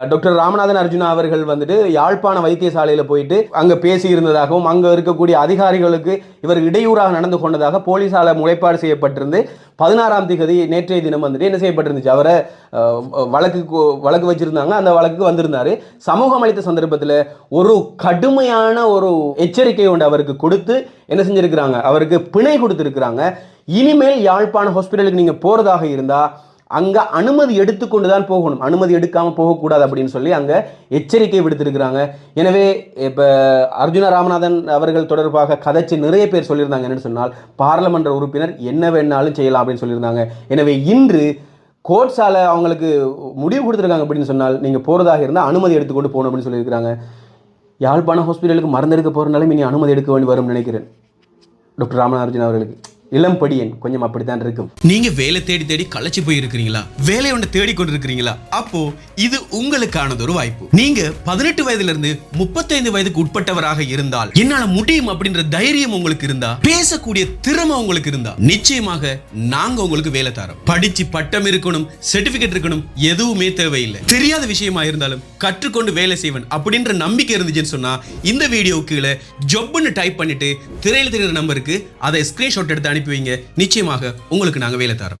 Doctor Ramanathan Arjuna அவர்கள் வந்துட்டு யாழ்ப்பாண வைத்தியசாலையில் போயிட்டு அங்கே பேசி இருந்ததாகவும் இருக்கக்கூடிய அதிகாரிகளுக்கு இவர் இடையூறாக நடந்து கொண்டதாக போலீஸால் முறைப்பாடு செய்யப்பட்டிருந்து பதினாறாம் திகதி நேற்றைய தினம் வந்துட்டு என்ன செய்யப்பட்டிருந்துச்சு? அவரை வழக்கு வழக்கு வச்சிருந்தாங்க. அந்த வழக்கு வந்திருந்தாரு. சமூகம் அளித்த சந்தர்ப்பத்தில் ஒரு கடுமையான ஒரு எச்சரிக்கை ஒன்று அவருக்கு கொடுத்து என்ன செஞ்சுருக்கிறாங்க? அவருக்கு பிணை கொடுத்துருக்குறாங்க. இனிமேல் யாழ்ப்பாண ஹாஸ்பிட்டலுக்கு நீங்கள் போகிறதாக இருந்தால் அங்க அனுமதி எடுத்துக்கொண்டு தான் போகணும். அனுமதி எடுக்காம போகக்கூடாது அப்படின்னு சொல்லி அங்க எச்சரிக்கை விடுத்திருக்கிறாங்க. எனவே இப்ப அர்ஜுன ராமநாதன் அவர்கள் தொடர்பாக கதைச்சு நிறைய பேர் சொல்லியிருந்தாங்க. என்னன்னு சொன்னால் பாராளுமன்ற உறுப்பினர் என்ன வேணாலும் செய்யலாம் அப்படின்னு சொல்லியிருந்தாங்க. எனவே இன்று கோட்ஸால் அவங்களுக்கு முடிவு கொடுத்துருக்காங்க அப்படின்னு சொன்னால் நீங்க போறதாக இருந்தால் அனுமதி எடுத்துக்கொண்டு போகணும் அப்படின்னு சொல்லியிருக்கிறாங்க. யாழ்ப்பாணம் ஹாஸ்பிட்டலுக்கு மருந்து எடுக்க போறதுனால இனி அனுமதி எடுக்க வேண்டி வரும்னு நினைக்கிறேன். டாக்டர் ராமநாதன் அவர்களுக்கு. இளம்படியன் கொஞ்சம் அப்படித்தான் இருக்கும். நீங்க வேலை தேடி தேடி களைச்சு போயிருக்கீங்களா வேலை ஒன்று தேடி கொண்டிருக்கிறீங்களா? அப்போ இது உங்களுக்கானது ஒரு வாய்ப்பு. நீங்க பதினெட்டு வயதுல இருந்து முப்பத்தைந்து வயதுக்கு உட்பட்டவராக இருந்தால் என்னால முடியும் அப்படின்ற தைரியம் உங்களுக்கு இருந்தா பேசக்கூடிய திறமை உங்களுக்கு இருந்தா நிச்சயமாக நாங்க உங்களுக்கு வேலை தரோம். படிச்சு பட்டம் இருக்கணும் சர்டிபிகேட் இருக்கணும் எதுவுமே தேவையில்லை. தெரியாத விஷயமா இருந்தாலும் கற்றுக்கொண்டு வேலை செய்வன் அப்படின்ற நம்பிக்கை இருந்துச்சுன்னு சொன்னா இந்த வீடியோ கீழே ஜொப்னு டைப் பண்ணிட்டு திரையில் தெரியுற நம்பருக்கு அதை ஸ்கிரீன்ஷாட் எடுத்து அனுப்பி வைங்க. நிச்சயமாக உங்களுக்கு நாங்கள் வேலை தரோம்.